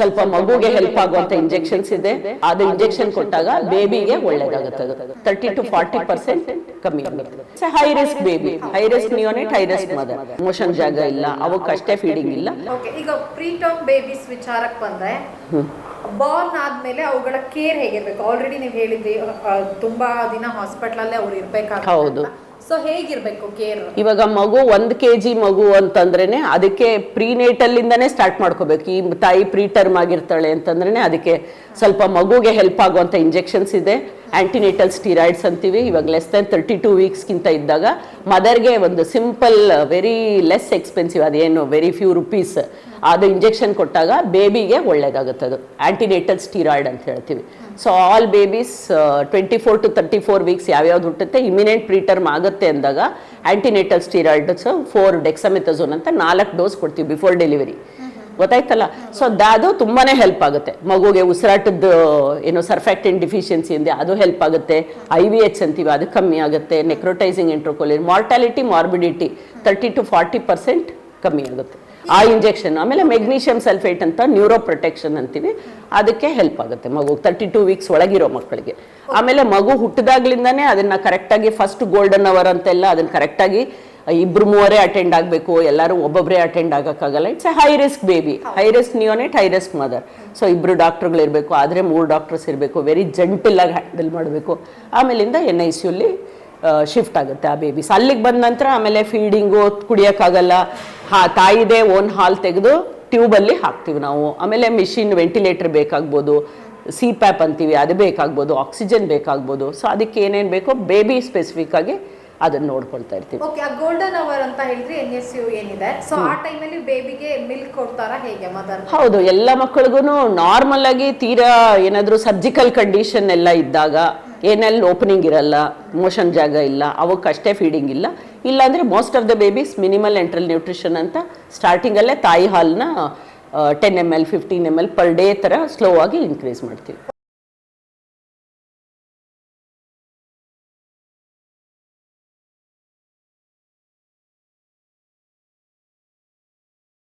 ಸ್ವಲ್ಪ ಮಗುಗೆ ಹೆಲ್ಪ್ ಆಗುವಂತ ಇಂಜೆಕ್ಷನ್ಸ್ ಇದೆ. ಅದು ಇಂಜೆಕ್ಷನ್ ಕೊಟ್ಟಾಗ ಬೇಬಿಗೆ ಒಳ್ಳೇದಾಗುತ್ತೆ ತರ್ಟಿ ಟು ಫಾರ್ಟಿ ಪರ್ಸೆಂಟ್ ಕಮ್ಮಿ high risk baby high risk neonate high risk mother motion ಜಾಗ ಇಲ್ಲ ಅವಕ್ಕಷ್ಟೇ ಫೀಡಿಂಗ್ ಇಲ್ಲ. ಓಕೆ ಈಗ ಪ್ರೀ ಟರ್ಮ್ ಬೇಬೀಸ್ ವಿಚಾರಕ್ಕೆ ಬಂದ್ರೆ ಬಾರ್ನ್ ಆದ್ಮೇಲೆ ಅವುಗಳ ಕೇರ್ ಹೇಗಿರ್ಬೇಕು? ಆಲ್ರೆಡಿ ನೀವು ಹೇಳಿದ್ರಿ ತುಂಬಾ ದಿನ ಹಾಸ್ಪಿಟಲ್ ಅಲ್ಲೇ ಅವ್ರು ಹೌದು. ಸೊ ಹೇಗಿರ್ಬೇಕು ಕೇರ್ ಇವಾಗ ಮಗು ಒಂದ್ ಕೆ ಜಿ ಮಗು ಅಂತಂದ್ರೇನೆ ಅದಕ್ಕೆ ಪ್ರೀನೇಟಲ್ಲಿಂದನೇ ಸ್ಟಾರ್ಟ್ ಮಾಡ್ಕೋಬೇಕು. ಈ ತಾಯಿ ಪ್ರೀ ಟರ್ಮ್ ಆಗಿರ್ತಾಳೆ ಅಂತಂದ್ರೇನೆ ಅದಕ್ಕೆ ಸ್ವಲ್ಪ ಮಗುಗೆ ಹೆಲ್ಪ್ ಆಗುವಂತ ಇಂಜೆಕ್ಷನ್ಸ್ ಇದೆ. ಆಂಟಿನೇಟಲ್ ಸ್ಟಿರಾಯ್ಡ್ಸ್ ಅಂತೀವಿ. ಇವಾಗ ಲೆಸ್ ದೆನ್ ತರ್ಟಿ ಟೂ ವೀಕ್ಸ್ಗಿಂತ ಇದ್ದಾಗ ಮದರ್ಗೆ ಒಂದು ಸಿಂಪಲ್ ವೆರಿ ಲೆಸ್ ಎಕ್ಸ್ಪೆನ್ಸಿವ್ ಅದೇನು ವೆರಿ ಫ್ಯೂ ರುಪೀಸ್ ಅದು ಇಂಜೆಕ್ಷನ್ ಕೊಟ್ಟಾಗ ಬೇಬಿಗೆ ಒಳ್ಳೆಯದಾಗುತ್ತೆ ಅದು. ಆ್ಯಂಟಿನೇಟಲ್ ಸ್ಟಿರಾಯ್ಡ್ ಅಂತ ಹೇಳ್ತೀವಿ. So all babies twenty four to thirty four weeks ಯಾವ್ಯಾವ್ದು ಹುಟ್ಟುತ್ತೆ? ಇಮಿನೆಂಟ್ ಪ್ರೀಟರ್ಮ್ ಆಗುತ್ತೆ ಅಂದಾಗ ಆ್ಯಂಟಿನೇಟಲ್ ಸ್ಟೀರಾಯ್ಡ್ಸ್ ಫೋರ್ ಡೆಕ್ಸಮೆಥಝೋನ್ ಅಂತ ನಾಲ್ಕು ಡೋಸ್ ಕೊಡ್ತೀವಿ ಬಿಫೋರ್ ಡೆಲಿವರಿ ಗೊತ್ತಾಯ್ತಲ್ಲ? ಸೊ ಅದು ತುಂಬಾನೇ ಹೆಲ್ಪ್ ಆಗುತ್ತೆ. ಮಗುಗೆ ಉಸಿರಾಟದ ಏನು ಸರ್ಫ್ಯಾಕ್ಟಿನ್ ಡಿಫಿಷಿಯನ್ಸಿ ಇದೆ ಅದು ಹೆಲ್ಪ್ ಆಗುತ್ತೆ. ಐ ವಿ ಎಚ್ ಅಂತೀವಿ, ಅದು ಕಮ್ಮಿ ಆಗುತ್ತೆ. Necrotizing enterocolitis mortality morbidity thirty to forty percent ಕಮ್ಮಿ ಆಗುತ್ತೆ. ಆ ಇಂಜೆಕ್ಷನ್ ಆಮೇಲೆ ಮೆಗ್ನೀಷಿಯಂ ಸಲ್ಫೇಟ್ ಅಂತ ನ್ಯೂರೋ ಪ್ರೊಟೆಕ್ಷನ್ ಅಂತೀವಿ. ಅದಕ್ಕೆ ಹೆಲ್ಪ್ ಆಗುತ್ತೆ ಮಗು ತರ್ಟಿ ಟೂ ವೀಕ್ಸ್ ಒಳಗಿರೋ ಮಕ್ಕಳಿಗೆ. ಆಮೇಲೆ ಮಗು ಹುಟ್ಟಿದಾಗ್ಲಿಂದಾನೇ ಅದನ್ನ ಕರೆಕ್ಟಾಗಿ ಫಸ್ಟ್ ಗೋಲ್ಡನ್ ಅವರ್ ಅಂತೆಲ್ಲ ಅದನ್ನ ಕರೆಕ್ಟಾಗಿ ಇಬ್ರು ಮೂವರೇ ಅಟೆಂಡ್ ಆಗಬೇಕು ಎಲ್ಲರೂ ಒಬ್ಬೊಬ್ಬರೇ attend ಆಗೋಕ್ಕಾಗಲ್ಲ. It's a high risk baby high risk neonate high risk mother so ಇಬ್ಬರು ಡಾಕ್ಟರ್ಗಳು ಇರಬೇಕು ಆದರೆ ಮೂರು ಡಾಕ್ಟರ್ಸ್ ಇರಬೇಕು. ವೆರಿ ಜಂಟಿಲಾಗಿ ಆಗಿ ಹ್ಯಾಂಡಲ್ ಮಾಡಬೇಕು. ಆಮೇಲಿಂದ ಎನ್ ಐ ಸಿಯಲ್ಲಿ ಯುಲಿ ಶಿಫ್ಟ್ ಆಗುತ್ತೆ ಆ ಬೇಬೀಸ್ ಅಲ್ಲಿಗೆ ಬಂದ ನಂತರ ಆಮೇಲೆ ಫೀಡಿಂಗು ಕುಡಿಯೋಕ್ಕಾಗಲ್ಲ. ಹಾ ತಾಯಿದೇ ಓನ್ ಹಾಲ್ ತೆಗೆದು ಟ್ಯೂಬಲ್ಲಿ ಹಾಕ್ತೀವಿ ನಾವು. ಆಮೇಲೆ ಮಿಷಿನ್ ವೆಂಟಿಲೇಟರ್ ಬೇಕಾಗ್ಬೋದು. ಸಿ ಪ್ಯಾಪ್ ಅಂತೀವಿ ಅದು ಬೇಕಾಗ್ಬೋದು. ಆಕ್ಸಿಜನ್ ಬೇಕಾಗ್ಬೋದು. ಸೊ ಅದಕ್ಕೆ ಏನೇನು ಬೇಕೋ ಬೇಬಿ ಸ್ಪೆಸಿಫಿಕ್ ಆಗಿ ಅದನ್ನು ನೋಡ್ಕೊಳ್ತಾ ಇರ್ತೀವಿ. ಓಕೆ ಆ ಗೋಲ್ಡನ್ ಅವರ್ ಅಂತ ಹೇಳಿದ್ರೆ ಎನ್ ಎಸ್ ಯು ಏನಿದೆ ಸೊ ಆ ಟೈಮಲ್ಲಿ ಬೇಬಿಗೆ ಮಿಲ್ಕ್ ಕೊಡ್ತಾರಾ ಹೇಗೆ ಮದರ್ ಹೌದು ಎಲ್ಲ ಮಕ್ಕಳಿಗೂ ನಾರ್ಮಲ್ ಆಗಿ ತೀರಾ ಏನಾದರೂ ಸರ್ಜಿಕಲ್ ಕಂಡೀಷನ್ ಎಲ್ಲ ಇದ್ದಾಗ ಏನಲ್ಲಿ ಓಪನಿಂಗ್ ಇರಲ್ಲ ಮೋಷನ್ ಜಾಗ ಇಲ್ಲ ಅವಕ್ಕಷ್ಟೇ ಫೀಡಿಂಗ್ ಇಲ್ಲ. ಇಲ್ಲಾಂದರೆ most of the babies minimal enteral nutrition ಅಂತ ಸ್ಟಾರ್ಟಿಂಗಲ್ಲೇ ತಾಯಿ ಹಾಲನ್ನ ten M L fifteen M L per day ಥರ ಸ್ಲೋ ಆಗಿ ಇನ್ಕ್ರೀಸ್ ಮಾಡ್ತೀವಿ.